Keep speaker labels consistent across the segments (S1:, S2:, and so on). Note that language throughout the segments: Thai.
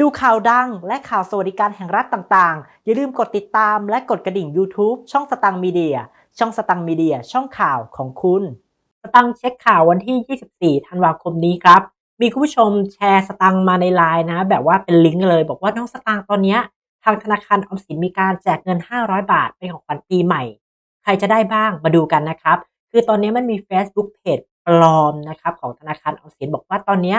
S1: ดูข่าวดังและข่าวสวัสดิการแห่งรัฐต่างๆ อย่าลืมกดติดตามและกดกระดิ่ง YouTube ช่องสตังมีเดีย ช่องสตังมีเดีย ช่องข่าวของคุณ สตังค์เช็คข่าววันที่ 24 ธันวาคมนี้ครับ มีคุณผู้ชมแชร์สตังค์มาในไลน์นะ แบบว่าเป็นลิงก์เลย บอกว่าน้องสตังค์ตอนนี้ทางธนาคารออมสินมีการแจกเงิน 500 บาทเป็นของขวัญปีใหม่ ใครจะได้บ้างมาดูกันนะครับ คือตอนนี้มันมี Facebook Page ปลอมนะครับของธนาคารออมสินบอกว่าตอนนี้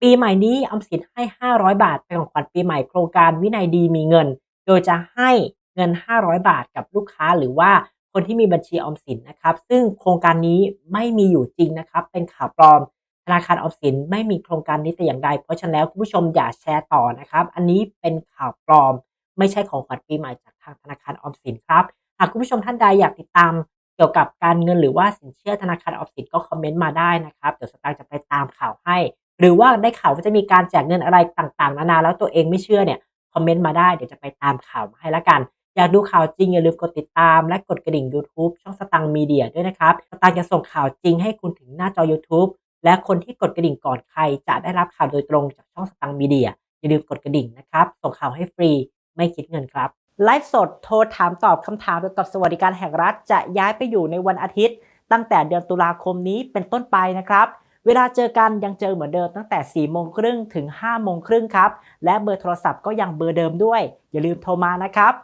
S1: ปีใหม่นี้ออมสินให้ 500 บาทเป็นของขวัญปีใหม่โครงการวินัยดีมีเงิน โดยจะให้เงิน 500 บาทกับลูกค้าหรือว่าคนที่มีบัญชีออมสินนะครับ ซึ่งโครงการนี้ไม่มีอยู่จริงนะครับ เป็นข่าวปลอม ธนาคารออมสินไม่มีโครงการนี้แต่อย่างใด เพราะฉะนั้นแล้วคุณผู้ชมอย่าแชร์ต่อนะครับ อันนี้เป็นข่าวปลอม ไม่ใช่ของขวัญปีใหม่จากทางธนาคารออมสินครับ หากคุณผู้ชมท่านใดอยากติดตามเกี่ยวกับการเงินหรือว่าสินเชื่อธนาคารออมสินก็คอมเมนต์มาได้นะครับ เดี๋ยวสตางค์จะไปตามข่าวให้ หรือว่าได้ข่าวว่าจะมีการแจกเงินอะไรต่างๆ นานาแล้วตัวเองไม่เชื่อเนี่ยคอมเมนต์มาได้เดี๋ยวจะไปตามข่าวมาให้ละกัน อยากดูข่าวจริงอย่าลืมกดติดตาม และกดกระดิ่ง YouTube ช่องสตังมีเดียด้วยนะครับสตังจะส่งข่าวจริงให้คุณถึงหน้าจอ YouTube และคนที่กดกระดิ่งก่อนใครจะได้รับข่าวโดยตรงจากช่องสตังมีเดียอย่าลืมกดกระดิ่งนะครับส่งข่าวให้ฟรีไม่คิดเงินครับไลฟ์สดโทรถามตอบคำถามเกี่ยวกับสวัสดิการแห่งรัฐจะย้ายไปอยู่ในวันอาทิตย์ ตั้งแต่เดือนตุลาคมนี้เป็นต้นไปนะครับ เวลาเจอกันยังเจอเหมือนเดิมตั้งแต่ 4 โมงครึ่งถึง 5 โมงครึ่งครับ และเบอร์โทรศัพท์ก็ยังเบอร์เดิมด้วย อย่าลืมโทรมานะครับ